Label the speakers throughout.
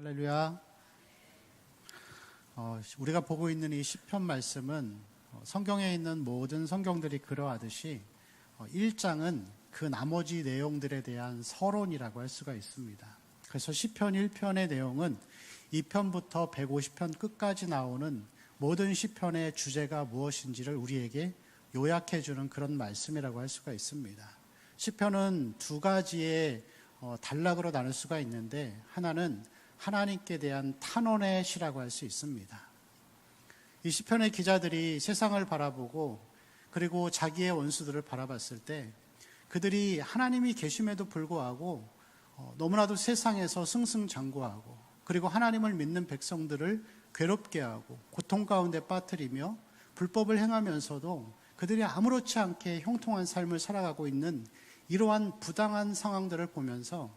Speaker 1: 할렐루야. 어, 우리가 보고 있는 이 시편 말씀은 어, 성경에 있는 모든 성경들이 그러하듯이 어, 1장은 그 나머지 내용들에 대한 서론이라고 할 수가 있습니다. 그래서 시편 1편의 내용은 2편부터 150편 끝까지 나오는 모든 시편의 주제가 무엇인지를 우리에게 요약해 주는 그런 말씀이라고 할 수가 있습니다. 시편은 두 가지의 어, 단락으로 나눌 수가 있는데 하나는 하나님께 대한 탄원의 시라고 할 수 있습니다. 이 시편의 기자들이 세상을 바라보고 그리고 자기의 원수들을 바라봤을 때 그들이 하나님이 계심에도 불구하고 어, 너무나도 세상에서 승승장구하고 그리고 하나님을 믿는 백성들을 괴롭게 하고 고통 가운데 빠뜨리며 불법을 행하면서도 그들이 아무렇지 않게 형통한 삶을 살아가고 있는 이러한 부당한 상황들을 보면서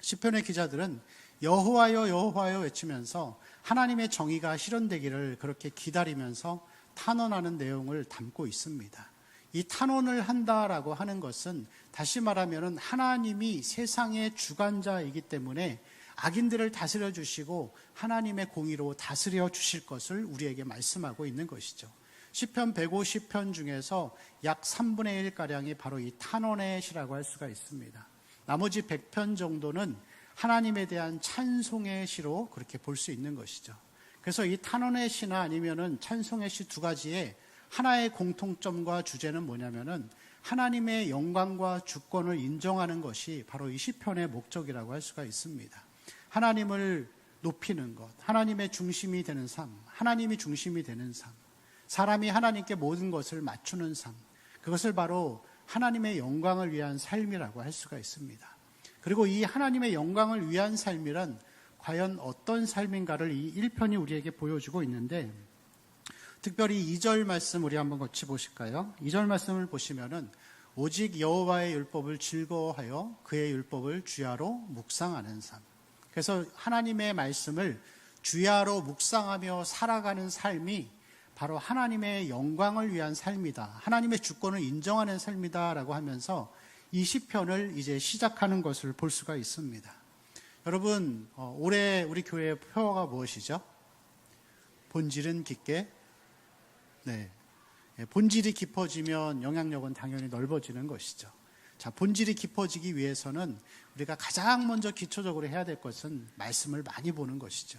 Speaker 1: 시편의 기자들은 여호와여 여호와여 외치면서 하나님의 정의가 실현되기를 그렇게 기다리면서 탄원하는 내용을 담고 있습니다. 이 탄원을 한다라고 하는 것은 다시 말하면 하나님이 세상의 주관자이기 때문에 악인들을 다스려 주시고 하나님의 공의로 다스려 주실 것을 우리에게 말씀하고 있는 것이죠. 시편 150편 중에서 약 3분의 1가량이 바로 이 탄원의 시라고 할 수가 있습니다. 나머지 100편 정도는 하나님에 대한 찬송의 시로 그렇게 볼 수 있는 것이죠. 그래서 이 탄원의 시나 아니면은 찬송의 시 두 가지의 하나의 공통점과 주제는 뭐냐면은 하나님의 영광과 주권을 인정하는 것이 바로 이 시편의 목적이라고 할 수가 있습니다. 하나님을 높이는 것, 하나님의 중심이 되는 삶, 하나님이 중심이 되는 삶, 사람이 하나님께 모든 것을 맞추는 삶, 그것을 바로 하나님의 영광을 위한 삶이라고 할 수가 있습니다. 그리고 이 하나님의 영광을 위한 삶이란 과연 어떤 삶인가를 이 1편이 우리에게 보여주고 있는데 특별히 2절 말씀 우리 한번 같이 보실까요? 2절 말씀을 보시면은 오직 여호와의 율법을 즐거워하여 그의 율법을 주야로 묵상하는 삶. 그래서 하나님의 말씀을 주야로 묵상하며 살아가는 삶이 바로 하나님의 영광을 위한 삶이다. 하나님의 주권을 인정하는 삶이다라고 하면서 이 시편을 이제 시작하는 것을 볼 수가 있습니다. 여러분, 어, 올해 우리 교회의 표어가 무엇이죠? 본질은 깊게. 네. 예, 본질이 깊어지면 영향력은 당연히 넓어지는 것이죠. 자, 본질이 깊어지기 위해서는 우리가 가장 먼저 기초적으로 해야 될 것은 말씀을 많이 보는 것이죠.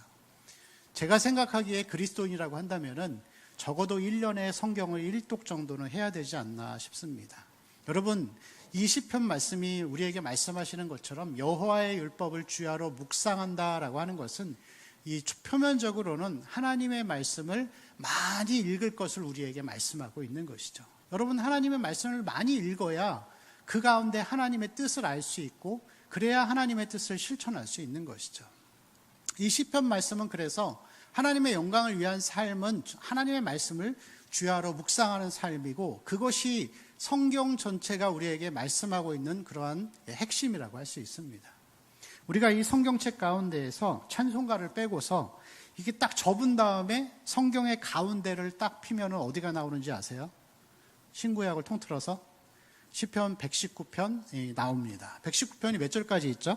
Speaker 1: 제가 생각하기에 그리스도인이라고 한다면은 적어도 1년에 성경을 1독 정도는 해야 되지 않나 싶습니다. 여러분, 이 시편 말씀이 우리에게 말씀하시는 것처럼 여호와의 율법을 주야로 묵상한다라고 하는 것은 이 표면적으로는 하나님의 말씀을 많이 읽을 것을 우리에게 말씀하고 있는 것이죠. 여러분 하나님의 말씀을 많이 읽어야 그 가운데 하나님의 뜻을 알 수 있고 그래야 하나님의 뜻을 실천할 수 있는 것이죠. 이 시편 말씀은 그래서 하나님의 영광을 위한 삶은 하나님의 말씀을 주야로 묵상하는 삶이고 그것이 성경 전체가 우리에게 말씀하고 있는 그러한 핵심이라고 할 수 있습니다. 우리가 이 성경책 가운데에서 찬송가를 빼고서 이게 딱 접은 다음에 성경의 가운데를 딱 피면은 어디가 나오는지 아세요? 신구약을 통틀어서 시편 119편 나옵니다. 119편이 몇 절까지 있죠?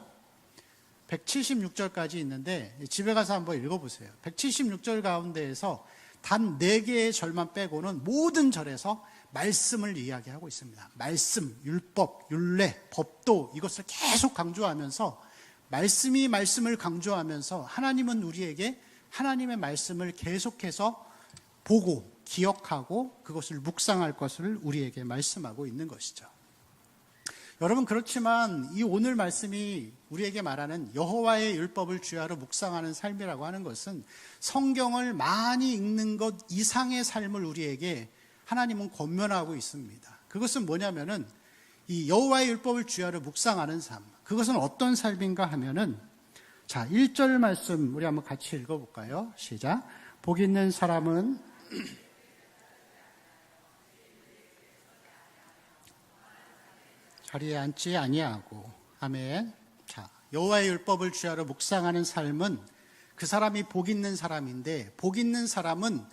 Speaker 1: 176절까지 있는데 집에 가서 한번 읽어보세요. 176절 가운데에서 단 4개의 절만 빼고는 모든 절에서 말씀을 이야기하고 있습니다. 말씀, 율법, 율례, 법도 이것을 계속 강조하면서 말씀이 말씀을 강조하면서 하나님은 우리에게 하나님의 말씀을 계속해서 보고 기억하고 그것을 묵상할 것을 우리에게 말씀하고 있는 것이죠. 여러분 그렇지만 이 오늘 말씀이 우리에게 말하는 여호와의 율법을 주야로 묵상하는 삶이라고 하는 것은 성경을 많이 읽는 것 이상의 삶을 우리에게 하나님은 권면하고 있습니다. 그것은 뭐냐면은 이 여호와의 율법을 주야로 묵상하는 삶. 그것은 어떤 삶인가 하면은 자, 1절 말씀 우리 한번 같이 읽어 볼까요? 시작. 복 있는 사람은 자리에 앉지 아니하고 아멘. 자, 여호와의 율법을 주야로 묵상하는 삶은 그 사람이 복 있는 사람인데 복 있는 사람은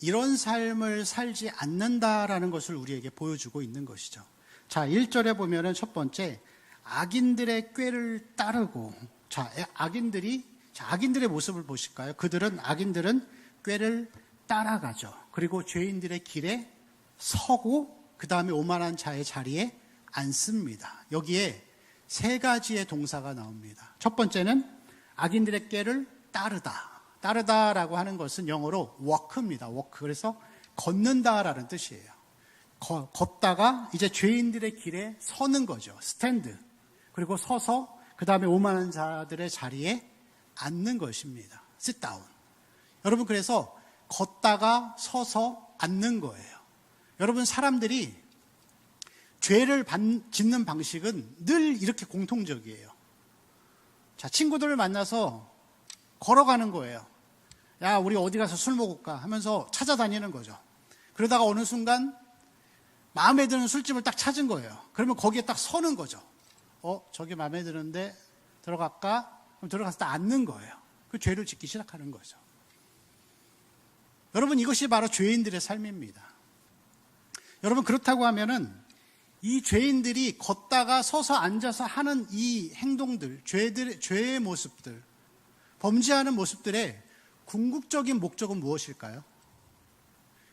Speaker 1: 이런 삶을 살지 않는다라는 것을 우리에게 보여주고 있는 것이죠. 자, 1절에 보면은 첫 번째 악인들의 꾀를 따르고 자, 악인들이 자, 악인들의 모습을 보실까요? 그들은 악인들은 꾀를 따라가죠. 그리고 죄인들의 길에 서고 그 다음에 오만한 자의 자리에 앉습니다. 여기에 세 가지의 동사가 나옵니다. 첫 번째는 악인들의 꾀를 따르다. 따르다라고 하는 것은 영어로 walk입니다. walk. 그래서 걷는다라는 뜻이에요. 거- 걷다가 이제 죄인들의 길에 서는 거죠. 스탠드. 그리고 서서 그 다음에 오만한 자들의 자리에 앉는 것입니다. sit down. 여러분 그래서 걷다가 서서 앉는 거예요. 여러분 사람들이 죄를 반- 짓는 방식은 늘 이렇게 공통적이에요. 자, 친구들을 만나서 걸어가는 거예요. 야, 우리 어디 가서 술 먹을까 하면서 찾아다니는 거죠. 그러다가 어느 순간 마음에 드는 술집을 딱 찾은 거예요. 그러면 거기에 딱 서는 거죠. 어, 저기 마음에 드는데 들어갈까? 그럼 들어가서 딱 앉는 거예요. 그 죄를 짓기 시작하는 거죠. 여러분 이것이 바로 죄인들의 삶입니다. 여러분 그렇다고 하면은 이 죄인들이 걷다가 서서 앉아서 하는 이 행동들, 죄들, 죄의 모습들, 범죄하는 모습들의 궁극적인 목적은 무엇일까요?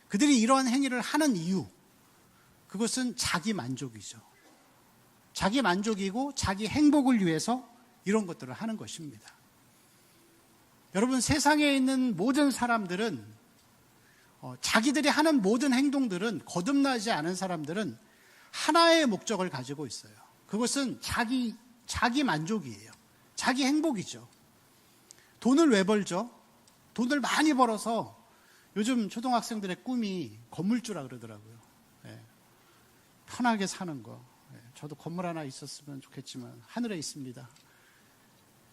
Speaker 1: 그들이 이러한 행위를 하는 이유, 그것은 자기 만족이죠. 자기 만족이고 자기 행복을 위해서 이런 것들을 하는 것입니다. 여러분 세상에 있는 모든 사람들은 어, 자기들이 하는 모든 행동들은 거듭나지 않은 사람들은 하나의 목적을 가지고 있어요. 그것은 자기 자기 만족이에요. 자기 행복이죠. 돈을 왜 벌죠? 돈을 많이 벌어서 요즘 초등학생들의 꿈이 건물주라 그러더라고요. 예. 편하게 사는 거. 예. 저도 건물 하나 있었으면 좋겠지만 하늘에 있습니다.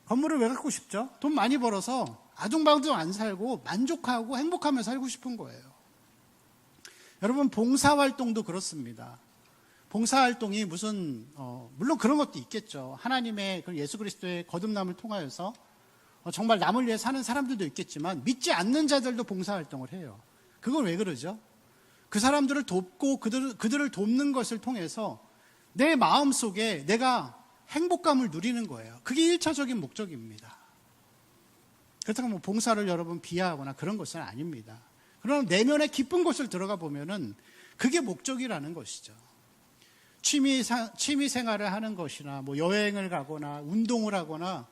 Speaker 1: 건물을 왜 갖고 싶죠? 돈 많이 벌어서 아둥바둥 안 살고 만족하고 행복하며 살고 싶은 거예요. 여러분 봉사활동도 그렇습니다. 봉사활동이 무슨 어, 물론 그런 것도 있겠죠. 하나님의 그 예수 그리스도의 거듭남을 통하여서 어, 정말 남을 위해 사는 사람들도 있겠지만 믿지 않는 자들도 봉사활동을 해요. 그건 왜 그러죠? 그 사람들을 돕고 그들, 그들을 돕는 것을 통해서 내 마음 속에 내가 행복감을 누리는 거예요. 그게 1차적인 목적입니다. 그렇다고 뭐 봉사를 여러분 비하하거나 그런 것은 아닙니다. 그러나 내면의 깊은 곳을 들어가 보면은 그게 목적이라는 것이죠. 취미, 취미 생활을 하는 것이나 뭐 여행을 가거나 운동을 하거나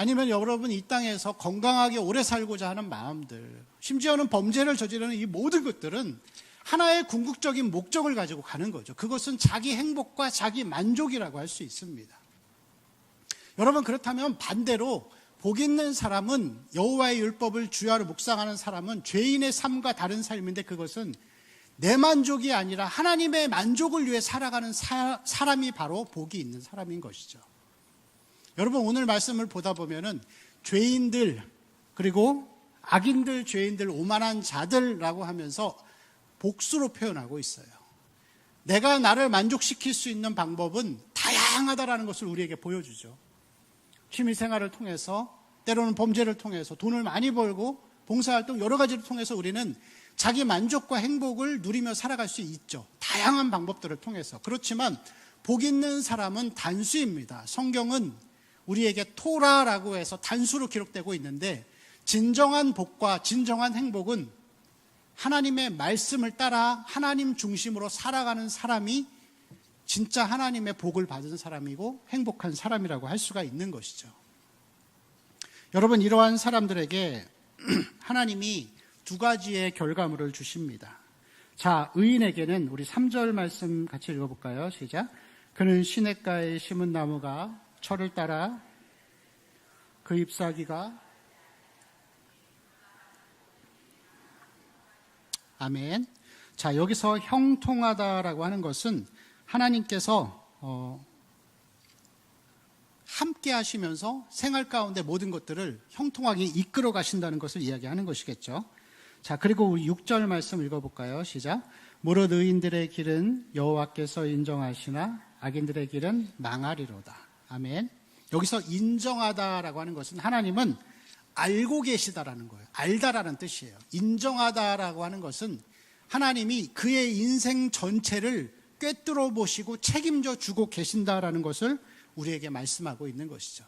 Speaker 1: 아니면 여러분 이 땅에서 건강하게 오래 살고자 하는 마음들, 심지어는 범죄를 저지르는 이 모든 것들은 하나의 궁극적인 목적을 가지고 가는 거죠. 그것은 자기 행복과 자기 만족이라고 할 수 있습니다. 여러분 그렇다면 반대로 복 있는 사람은 여호와의 율법을 주야로 묵상하는 사람은 죄인의 삶과 다른 삶인데 그것은 내 만족이 아니라 하나님의 만족을 위해 살아가는 사, 사람이 바로 복이 있는 사람인 것이죠. 여러분 오늘 말씀을 보다 보면은 죄인들 그리고 악인들, 죄인들, 오만한 자들라고 하면서 복수로 표현하고 있어요. 내가 나를 만족시킬 수 있는 방법은 다양하다라는 것을 우리에게 보여주죠. 취미 생활을 통해서 때로는 범죄를 통해서 돈을 많이 벌고 봉사활동 여러 가지를 통해서 우리는 자기 만족과 행복을 누리며 살아갈 수 있죠. 다양한 방법들을 통해서. 그렇지만 복 있는 사람은 단수입니다. 성경은 우리에게 토라라고 해서 단수로 기록되고 있는데 진정한 복과 진정한 행복은 하나님의 말씀을 따라 하나님 중심으로 살아가는 사람이 진짜 하나님의 복을 받은 사람이고 행복한 사람이라고 할 수가 있는 것이죠. 여러분, 이러한 사람들에게 하나님이 두 가지의 결과물을 주십니다. 자, 의인에게는 우리 3절 말씀 같이 읽어볼까요? 시작. 그는 시냇가에 심은 나무가 철을 따라 그 잎사귀가 아멘. 자, 여기서 형통하다라고 하는 것은 하나님께서 어, 함께 하시면서 생활 가운데 모든 것들을 형통하게 이끌어 가신다는 것을 이야기하는 것이겠죠. 자, 그리고 우리 6절 말씀 읽어볼까요? 시작. 무릇 의인들의 길은 여호와께서 인정하시나 악인들의 길은 망하리로다. 아멘. 여기서 인정하다라고 하는 것은 하나님은 알고 계시다라는 거예요. 알다라는 뜻이에요. 인정하다라고 하는 것은 하나님이 그의 인생 전체를 꿰뚫어 보시고 책임져 주고 계신다라는 것을 우리에게 말씀하고 있는 것이죠.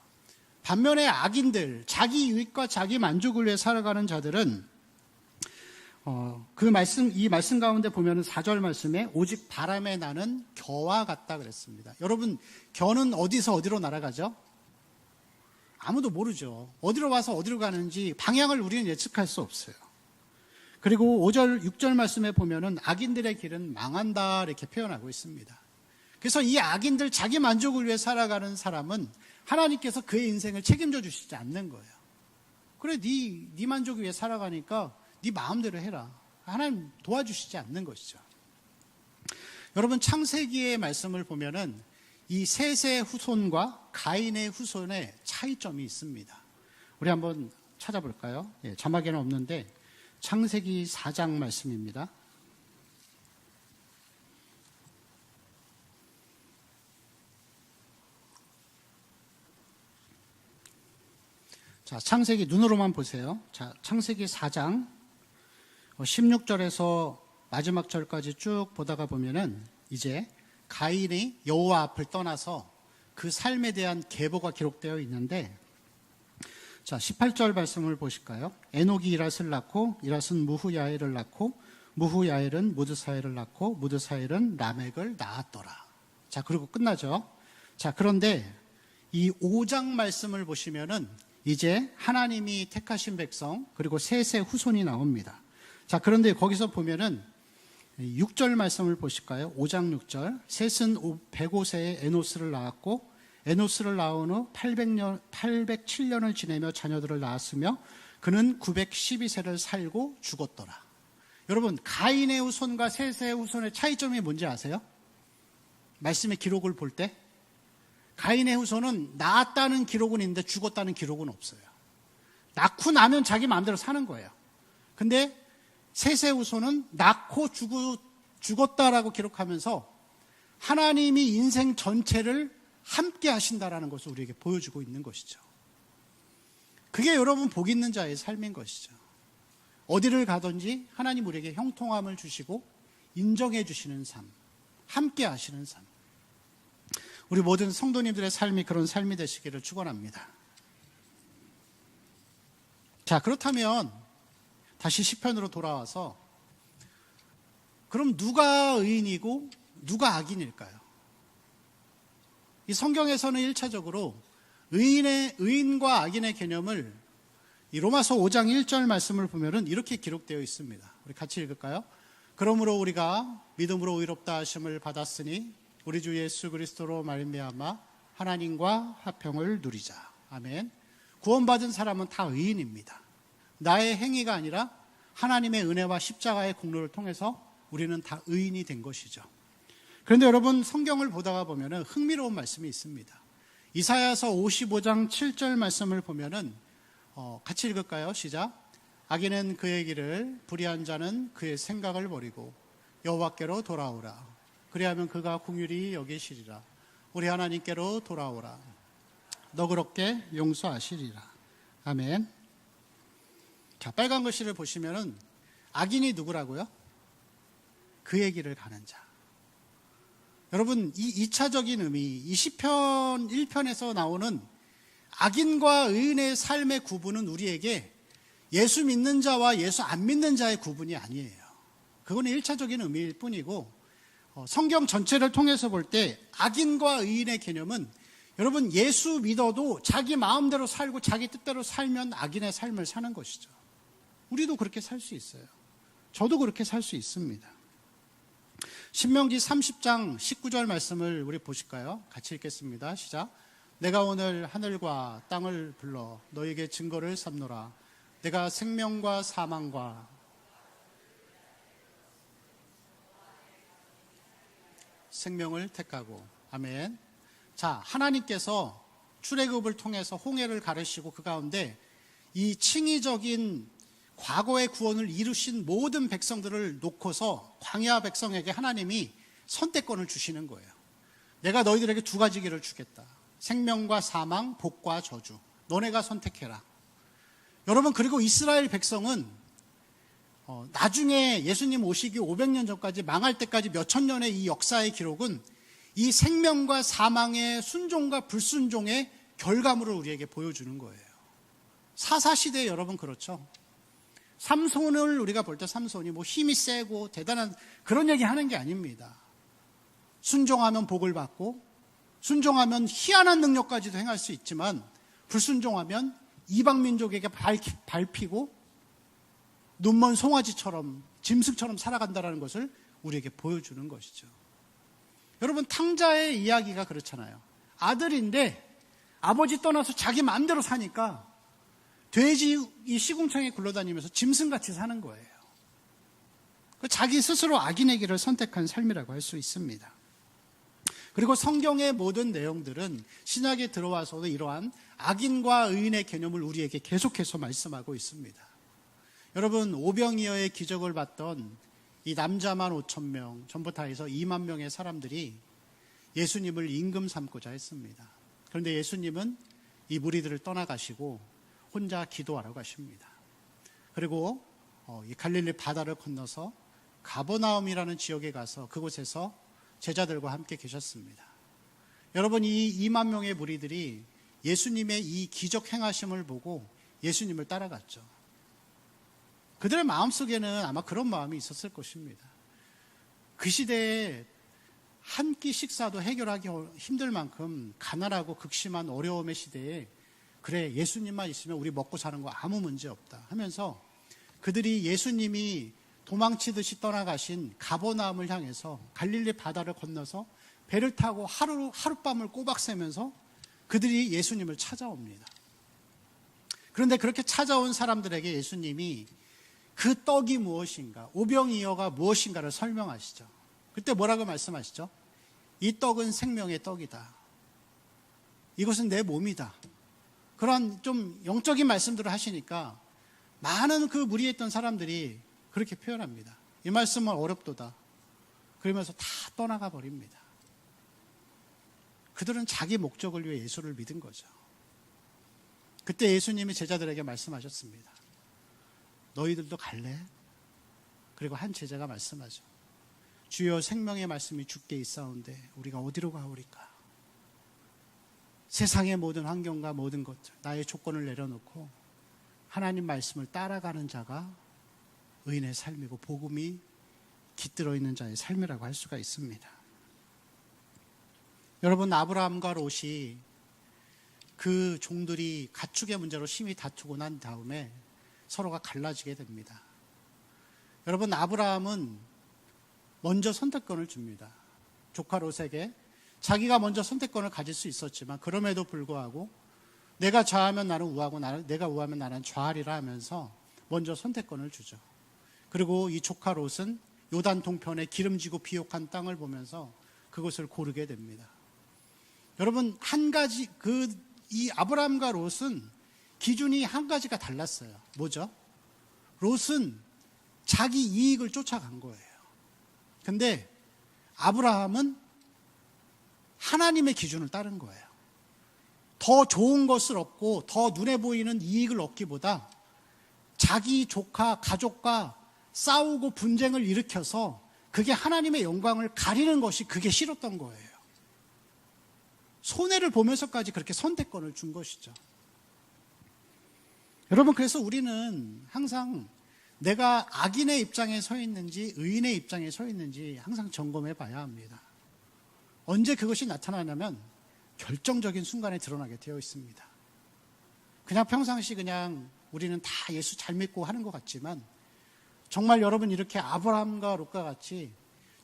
Speaker 1: 반면에 악인들, 자기 유익과 자기 만족을 위해 살아가는 자들은 어, 그 말씀, 이 말씀 가운데 보면은 4절 말씀에 오직 바람에 나는 겨와 같다 그랬습니다. 여러분, 겨는 어디서 어디로 날아가죠? 아무도 모르죠. 어디로 와서 어디로 가는지 방향을 우리는 예측할 수 없어요. 그리고 5절, 6절 말씀에 보면은 악인들의 길은 망한다 이렇게 표현하고 있습니다. 그래서 이 악인들 자기 만족을 위해 살아가는 사람은 하나님께서 그의 인생을 책임져 주시지 않는 거예요. 그래, 네, 네 만족을 위해 살아가니까 네 마음대로 해라. 하나님 도와주시지 않는 것이죠. 여러분 창세기의 말씀을 보면은 이 셋의 후손과 가인의 후손의 차이점이 있습니다. 우리 한번 찾아볼까요? 예, 자막에는 없는데 창세기 4장 말씀입니다. 자, 창세기 눈으로만 보세요. 자, 창세기 4장 16절에서 마지막 절까지 쭉 보다가 보면은 이제 가인이 여호와 앞을 떠나서 그 삶에 대한 계보가 기록되어 있는데 자, 18절 말씀을 보실까요? 에녹이 이랏을 낳고 이랏은 무후야엘을 낳고 무후야엘은 무드사엘을 낳고 무드사엘은 라멕을 낳았더라. 자, 그리고 끝나죠. 자, 그런데 이 5장 말씀을 보시면은 이제 하나님이 택하신 백성 그리고 셋의 후손이 나옵니다. 자, 그런데 거기서 보면은 6절 말씀을 보실까요? 5장 6절. 셋은 105세에 에노스를 낳았고 에노스를 낳은 후 800년 807년을 지내며 자녀들을 낳았으며 그는 912세를 살고 죽었더라. 여러분, 가인의 후손과 셋의 후손의 차이점이 뭔지 아세요? 말씀의 기록을 볼 때 가인의 후손은 낳았다는 기록은 있는데 죽었다는 기록은 없어요. 낳고 나면 자기 마음대로 사는 거예요. 근데 후손은 낳고 죽, 죽었다라고 기록하면서 하나님이 인생 전체를 함께 하신다라는 것을 우리에게 보여주고 있는 것이죠. 그게 여러분 복 있는 자의 삶인 것이죠. 어디를 가든지 하나님 우리에게 형통함을 주시고 인정해 주시는 삶, 함께 하시는 삶. 우리 모든 성도님들의 삶이 그런 삶이 되시기를 축원합니다. 자, 그렇다면 다시 시편으로 돌아와서 그럼 누가 의인이고 누가 악인일까요? 이 성경에서는 1차적으로 의인의 의인과 악인의 개념을 이 로마서 5장 1절 말씀을 보면은 이렇게 기록되어 있습니다. 우리 같이 읽을까요? 그러므로 우리가 믿음으로 의롭다 하심을 받았으니 우리 주 예수 그리스도로 말미암아 하나님과 화평을 누리자. 아멘. 구원받은 사람은 다 의인입니다. 나의 행위가 아니라 하나님의 은혜와 십자가의 공로를 통해서 우리는 다 의인이 된 것이죠. 그런데 여러분 성경을 보다가 보면은 흥미로운 말씀이 있습니다. 이사야서 55장 7절 말씀을 보면은 어, 같이 읽을까요? 시작. 악인은 그의 길을 불의한 자는 그의 생각을 버리고 여호와께로 돌아오라. 그리하면 그가 궁휼히 여기시리라. 우리 하나님께로 돌아오라. 너그럽게 용서하시리라. 아멘. 자, 빨간 글씨를 보시면은 악인이 누구라고요? 그의 길을 가는 자. 여러분, 이 2차적인 의미, 이 시편 1편에서 나오는 악인과 의인의 삶의 구분은 우리에게 예수 믿는 자와 예수 안 믿는 자의 구분이 아니에요. 그거는 1차적인 의미일 뿐이고, 어, 성경 전체를 통해서 볼 때 악인과 의인의 개념은 여러분 예수 믿어도 자기 마음대로 살고 자기 뜻대로 살면 악인의 삶을 사는 것이죠. 우리도 그렇게 살 수 있어요. 저도 그렇게 살 수 있습니다. 신명기 30장 19절 말씀을 우리 보실까요? 같이 읽겠습니다. 시작. 내가 오늘 하늘과 땅을 불러 너에게 증거를 삼노라. 내가 생명과 사망과 생명을 택하고 아멘. 자, 하나님께서 출애굽을 통해서 홍해를 가르시고 그 가운데 이 칭의적인 과거의 구원을 이루신 모든 백성들을 놓고서 광야 백성에게 하나님이 선택권을 주시는 거예요. 내가 너희들에게 두 가지 길을 주겠다. 생명과 사망, 복과 저주. 너네가 선택해라. 여러분, 그리고 이스라엘 백성은 어, 나중에 예수님 오시기 500년 전까지 망할 때까지 몇천 년의 이 역사의 기록은 이 생명과 사망의 순종과 불순종의 결과물을 우리에게 보여주는 거예요. 사사시대에 여러분 그렇죠. 삼손을 우리가 볼 때 삼손이 뭐 힘이 세고 대단한 그런 얘기 하는 게 아닙니다. 순종하면 복을 받고 순종하면 희한한 능력까지도 행할 수 있지만 불순종하면 이방 민족에게 밟히고 눈먼 송아지처럼 짐승처럼 살아간다는 것을 우리에게 보여주는 것이죠. 여러분 탕자의 이야기가 그렇잖아요. 아들인데 아버지 떠나서 자기 마음대로 사니까 돼지 이 시궁창에 굴러다니면서 짐승같이 사는 거예요. 그 자기 스스로 악인의 길을 선택한 삶이라고 할 수 있습니다. 그리고 성경의 모든 내용들은 신약에 들어와서도 이러한 악인과 의인의 개념을 우리에게 계속해서 말씀하고 있습니다. 여러분 오병이어의 기적을 봤던 이 남자만 5천 명, 전부 다 해서 2만 명의 사람들이 예수님을 임금 삼고자 했습니다. 그런데 예수님은 이 무리들을 떠나가시고 혼자 기도하러 가십니다. 그리고 어, 이 갈릴리 바다를 건너서 가버나움이라는 지역에 가서 그곳에서 제자들과 함께 계셨습니다. 여러분 이 2만 명의 무리들이 예수님의 이 기적 행하심을 보고 예수님을 따라갔죠. 그들의 마음속에는 아마 그런 마음이 있었을 것입니다. 그 시대에 한 끼 식사도 해결하기 힘들 만큼 가난하고 극심한 어려움의 시대에 그래 예수님만 있으면 우리 먹고 사는 거 아무 문제 없다 하면서 그들이 예수님이 도망치듯이 떠나가신 가버나움을 향해서 갈릴리 바다를 건너서 배를 타고 하루 하룻밤을 꼬박 새면서 그들이 예수님을 찾아옵니다. 그런데 그렇게 찾아온 사람들에게 예수님이 그 떡이 무엇인가, 오병이어가 무엇인가를 설명하시죠. 그때 뭐라고 말씀하시죠? 이 떡은 생명의 떡이다. 이것은 내 몸이다. 그런 좀 영적인 말씀들을 하시니까 많은 그 무리에 있던 사람들이 그렇게 표현합니다. 이 말씀은 어렵도다. 그러면서 다 떠나가 버립니다. 그들은 자기 목적을 위해 예수를 믿은 거죠. 그때 예수님이 제자들에게 말씀하셨습니다. 너희들도 갈래? 그리고 한 제자가 말씀하죠. 주여 생명의 말씀이 죽게 있사온데 우리가 어디로 가오리까? 세상의 모든 환경과 모든 것들, 나의 조건을 내려놓고 하나님 말씀을 따라가는 자가 의인의 삶이고 복음이 깃들어 있는 자의 삶이라고 할 수가 있습니다. 여러분 아브라함과 롯이 그 종들이 가축의 문제로 심히 다투고 난 다음에 서로가 갈라지게 됩니다. 여러분 아브라함은 먼저 선택권을 줍니다. 조카 롯에게 자기가 먼저 선택권을 가질 수 있었지만 그럼에도 불구하고 내가 좌하면 나는 우하고 내가 우하면 나는 좌하리라 하면서 먼저 선택권을 주죠. 그리고 이 조카 롯은 요단 동편에 기름지고 비옥한 땅을 보면서 그것을 고르게 됩니다. 여러분 한 가지 그 이 아브라함과 롯은 기준이 한 가지가 달랐어요. 뭐죠? 롯은 자기 이익을 쫓아간 거예요. 근데 아브라함은 하나님의 기준을 따른 거예요. 더 좋은 것을 얻고 더 눈에 보이는 이익을 얻기보다 자기 조카, 가족과 싸우고 분쟁을 일으켜서 그게 하나님의 영광을 가리는 것이 그게 싫었던 거예요. 손해를 보면서까지 그렇게 선택권을 준 것이죠. 여러분, 그래서 우리는 항상 내가 악인의 입장에 서 있는지 의인의 입장에 서 있는지 항상 점검해 봐야 합니다. 언제 그것이 나타나냐면 결정적인 순간에 드러나게 되어 있습니다. 그냥 평상시 그냥 우리는 다 예수 잘 믿고 하는 것 같지만 정말 여러분 이렇게 아브라함과 롯과 같이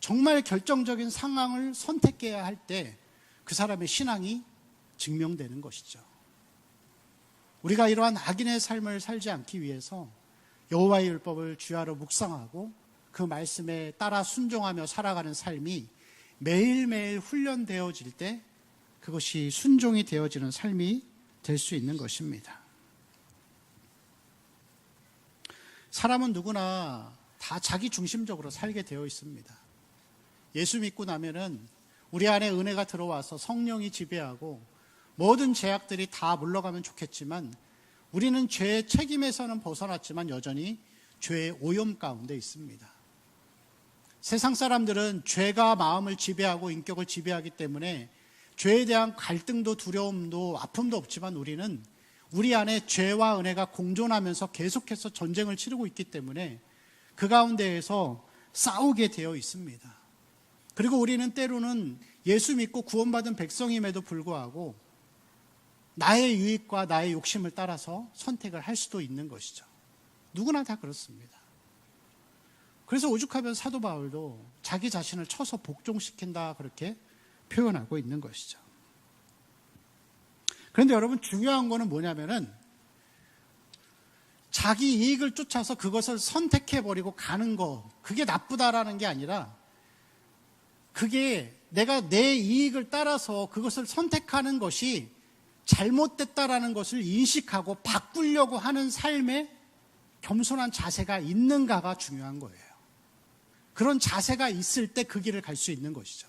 Speaker 1: 정말 결정적인 상황을 선택해야 할 때 그 사람의 신앙이 증명되는 것이죠. 우리가 이러한 악인의 삶을 살지 않기 위해서 여호와의 율법을 주야로 묵상하고 그 말씀에 따라 순종하며 살아가는 삶이 매일매일 훈련되어질 때 그것이 순종이 되어지는 삶이 될 수 있는 것입니다. 사람은 누구나 다 자기 중심적으로 살게 되어 있습니다. 예수 믿고 나면은 우리 안에 은혜가 들어와서 성령이 지배하고 모든 죄악들이 다 물러가면 좋겠지만 우리는 죄의 책임에서는 벗어났지만 여전히 죄의 오염 가운데 있습니다. 세상 사람들은 죄가 마음을 지배하고 인격을 지배하기 때문에 죄에 대한 갈등도 두려움도 아픔도 없지만 우리는 우리 안에 죄와 은혜가 공존하면서 계속해서 전쟁을 치르고 있기 때문에 그 가운데에서 싸우게 되어 있습니다. 그리고 우리는 때로는 예수 믿고 구원받은 백성임에도 불구하고 나의 유익과 나의 욕심을 따라서 선택을 할 수도 있는 것이죠. 누구나 다 그렇습니다. 그래서 오죽하면 사도 바울도 자기 자신을 쳐서 복종시킨다 그렇게 표현하고 있는 것이죠. 그런데 여러분 중요한 거는 뭐냐면은 자기 이익을 쫓아서 그것을 선택해 버리고 가는 거 그게 나쁘다라는 게 아니라 그게 내가 내 이익을 따라서 그것을 선택하는 것이 잘못됐다라는 것을 인식하고 바꾸려고 하는 삶에 겸손한 자세가 있는가가 중요한 거예요. 그런 자세가 있을 때 그 길을 갈 수 있는 것이죠.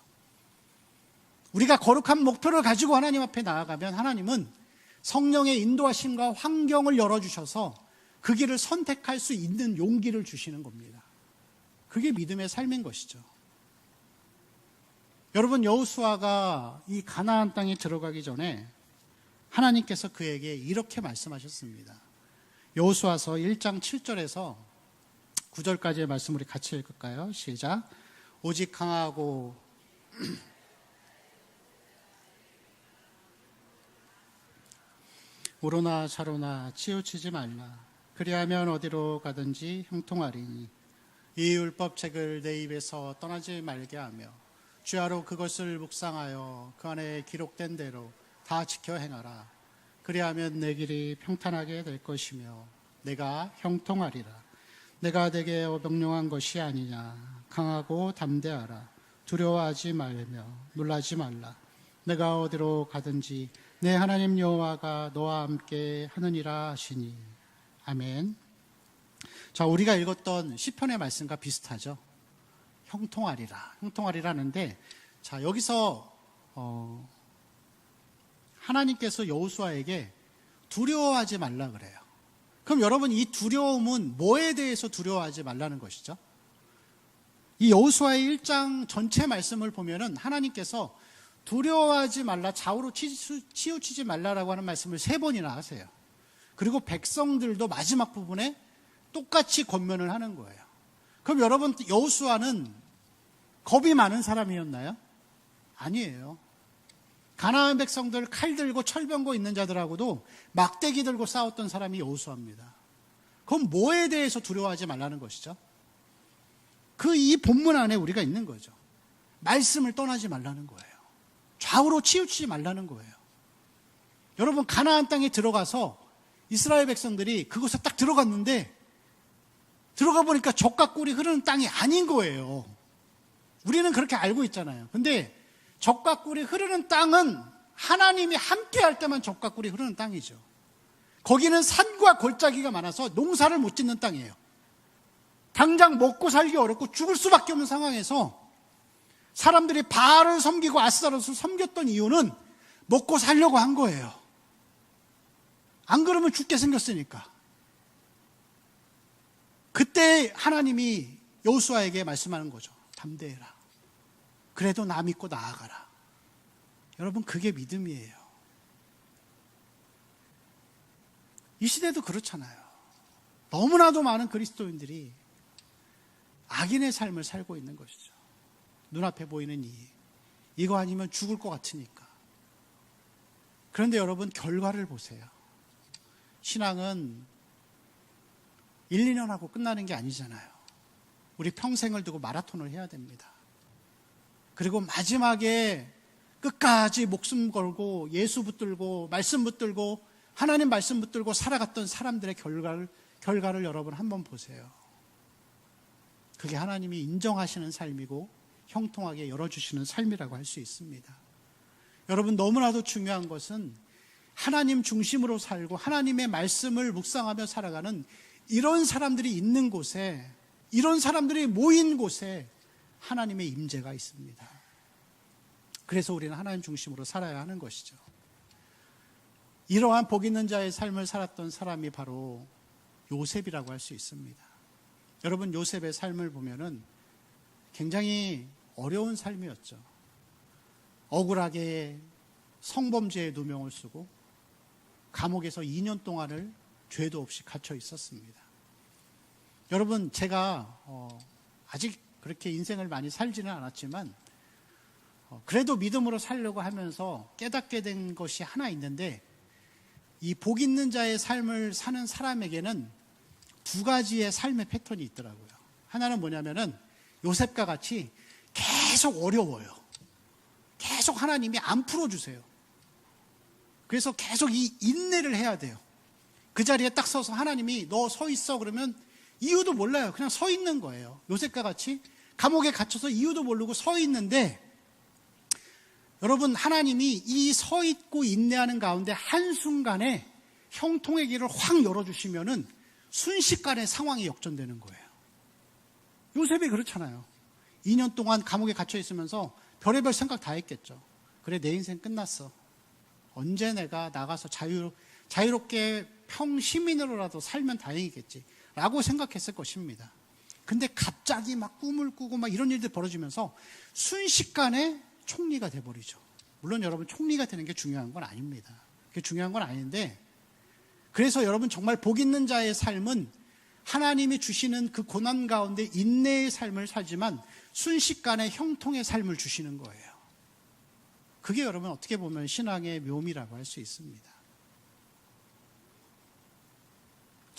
Speaker 1: 우리가 거룩한 목표를 가지고 하나님 앞에 나아가면 하나님은 성령의 인도하심과 환경을 열어주셔서 그 길을 선택할 수 있는 용기를 주시는 겁니다. 그게 믿음의 삶인 것이죠. 여러분 여호수아가 이 가나안 땅에 들어가기 전에 하나님께서 그에게 이렇게 말씀하셨습니다. 여호수아서 1장 7절에서 9절까지의 말씀 우리 같이 읽을까요? 시작. 오직 강하고 오로나 자로나 치우치지 말라. 그리하면 어디로 가든지 형통하리니 이 율법책을 내 입에서 떠나지 말게 하며 주야로 그것을 묵상하여 그 안에 기록된 대로 다 지켜 행하라. 그리하면 내 길이 평탄하게 될 것이며 내가 형통하리라. 내가 내게 어병령한 것이 아니냐. 강하고 담대하라. 두려워하지 말며 놀라지 말라. 내가 어디로 가든지 내 하나님 여호와가 너와 함께 하느니라 하시니 아멘. 자, 우리가 읽었던 시편의 말씀과 비슷하죠. 형통하리라. 형통하리라는데 자, 여기서 어, 하나님께서 여호수아에게 두려워하지 말라 그래요. 그럼 여러분 이 두려움은 뭐에 대해서 두려워하지 말라는 것이죠? 이 여호수아의 1장 전체 말씀을 보면은 하나님께서 두려워하지 말라, 좌우로 치우치지 말라라고 하는 말씀을 세 번이나 하세요. 그리고 백성들도 마지막 부분에 똑같이 권면을 하는 거예요. 그럼 여러분 여호수아는 겁이 많은 사람이었나요? 아니에요. 가나안 백성들 칼 들고 철병고 있는 자들하고도 막대기 들고 싸웠던 사람이 여호수아입니다. 그럼 뭐에 대해서 두려워하지 말라는 것이죠? 그 이 본문 안에 우리가 있는 거죠. 말씀을 떠나지 말라는 거예요. 좌우로 치우치지 말라는 거예요. 여러분 가나안 땅에 들어가서 이스라엘 백성들이 그곳에 딱 들어갔는데 들어가 보니까 적과 꿀이 흐르는 땅이 아닌 거예요. 우리는 그렇게 알고 있잖아요. 근데 적과 꿀이 흐르는 땅은 하나님이 함께 할 때만 적과 꿀이 흐르는 땅이죠. 거기는 산과 골짜기가 많아서 농사를 못 짓는 땅이에요. 당장 먹고 살기 어렵고 죽을 수밖에 없는 상황에서 사람들이 바알을 섬기고 아스타롯을 섬겼던 이유는 먹고 살려고 한 거예요. 안 그러면 죽게 생겼으니까. 그때 하나님이 여호수아에게 말씀하는 거죠. 담대해라. 그래도 나 믿고 나아가라. 여러분 그게 믿음이에요. 이 시대도 그렇잖아요. 너무나도 많은 그리스도인들이 악인의 삶을 살고 있는 것이죠. 눈앞에 보이는 이 이거 아니면 죽을 것 같으니까. 그런데 여러분 결과를 보세요. 신앙은 1, 2년 하고 끝나는 게 아니잖아요. 우리 평생을 두고 마라톤을 해야 됩니다. 그리고 마지막에 끝까지 목숨 걸고 예수 붙들고 말씀 붙들고 하나님 말씀 붙들고 살아갔던 사람들의 결과를 결과를 여러분 한번 보세요. 그게 하나님이 인정하시는 삶이고 형통하게 열어주시는 삶이라고 할 수 있습니다. 여러분, 너무나도 중요한 것은 하나님 중심으로 살고 하나님의 말씀을 묵상하며 살아가는 이런 사람들이 있는 곳에, 이런 사람들이 모인 곳에 하나님의 임재가 있습니다. 그래서 우리는 하나님 중심으로 살아야 하는 것이죠. 이러한 복 있는 자의 삶을 살았던 사람이 바로 요셉이라고 할 수 있습니다. 여러분 요셉의 삶을 보면은 굉장히 어려운 삶이었죠. 억울하게 성범죄에 누명을 쓰고 감옥에서 2년 동안을 죄도 없이 갇혀 있었습니다. 여러분, 제가 어, 아직 그렇게 인생을 많이 살지는 않았지만 어, 그래도 믿음으로 살려고 하면서 깨닫게 된 것이 하나 있는데 이 복 있는 자의 삶을 사는 사람에게는 두 가지의 삶의 패턴이 있더라고요. 하나는 뭐냐면은 요셉과 같이 계속 어려워요. 계속 하나님이 안 풀어주세요. 그래서 계속 이 인내를 해야 돼요. 그 자리에 딱 서서 하나님이 너 서 있어 그러면 이유도 몰라요. 그냥 서 있는 거예요. 요셉과 같이 감옥에 갇혀서 이유도 모르고 서 있는데 여러분 하나님이 이 서 있고 인내하는 가운데 한순간에 형통의 길을 확 열어주시면은 순식간에 상황이 역전되는 거예요. 요셉이 그렇잖아요. 2년 동안 감옥에 갇혀 있으면서 별의별 생각 다 했겠죠. 그래, 내 인생 끝났어. 언제 내가 나가서 자유, 자유롭게 평시민으로라도 살면 다행이겠지. 라고 생각했을 것입니다. 근데 갑자기 막 꿈을 꾸고 막 이런 일들이 벌어지면서 순식간에 총리가 돼버리죠. 물론 여러분 총리가 되는 게 중요한 건 아닙니다. 그게 중요한 건 아닌데 그래서 여러분 정말 복 있는 자의 삶은 하나님이 주시는 그 고난 가운데 인내의 삶을 살지만 순식간에 형통의 삶을 주시는 거예요. 그게 여러분 어떻게 보면 신앙의 묘미라고 할 수 있습니다.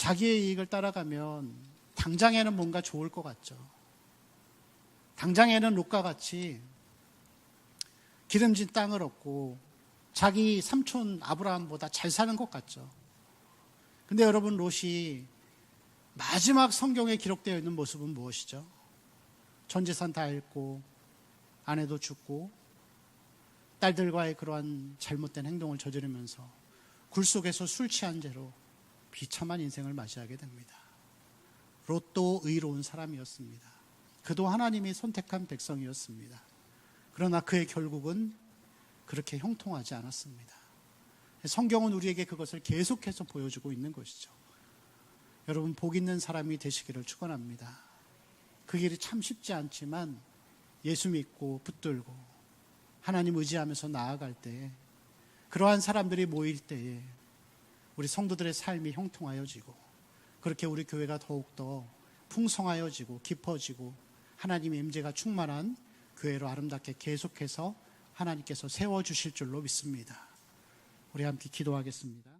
Speaker 1: 자기의 이익을 따라가면 당장에는 뭔가 좋을 것 같죠. 당장에는 롯과 같이 기름진 땅을 얻고 자기 삼촌 아브라함보다 잘 사는 것 같죠. 근데 여러분 롯이 마지막 성경에 기록되어 있는 모습은 무엇이죠? 전 재산 다 잃고 아내도 죽고 딸들과의 그러한 잘못된 행동을 저지르면서 굴 속에서 술 취한 채로 비참한 인생을 맞이하게 됩니다. 롯도 의로운 사람이었습니다. 그도 하나님이 선택한 백성이었습니다. 그러나 그의 결국은 그렇게 형통하지 않았습니다. 성경은 우리에게 그것을 계속해서 보여주고 있는 것이죠. 여러분, 복 있는 사람이 되시기를 축원합니다. 그 길이 참 쉽지 않지만 예수 믿고 붙들고 하나님 의지하면서 나아갈 때 그러한 사람들이 모일 때에 우리 성도들의 삶이 형통하여지고 그렇게 우리 교회가 더욱더 풍성하여지고 깊어지고 하나님의 임재가 충만한 교회로 아름답게 계속해서 하나님께서 세워 주실 줄로 믿습니다. 우리 함께 기도하겠습니다.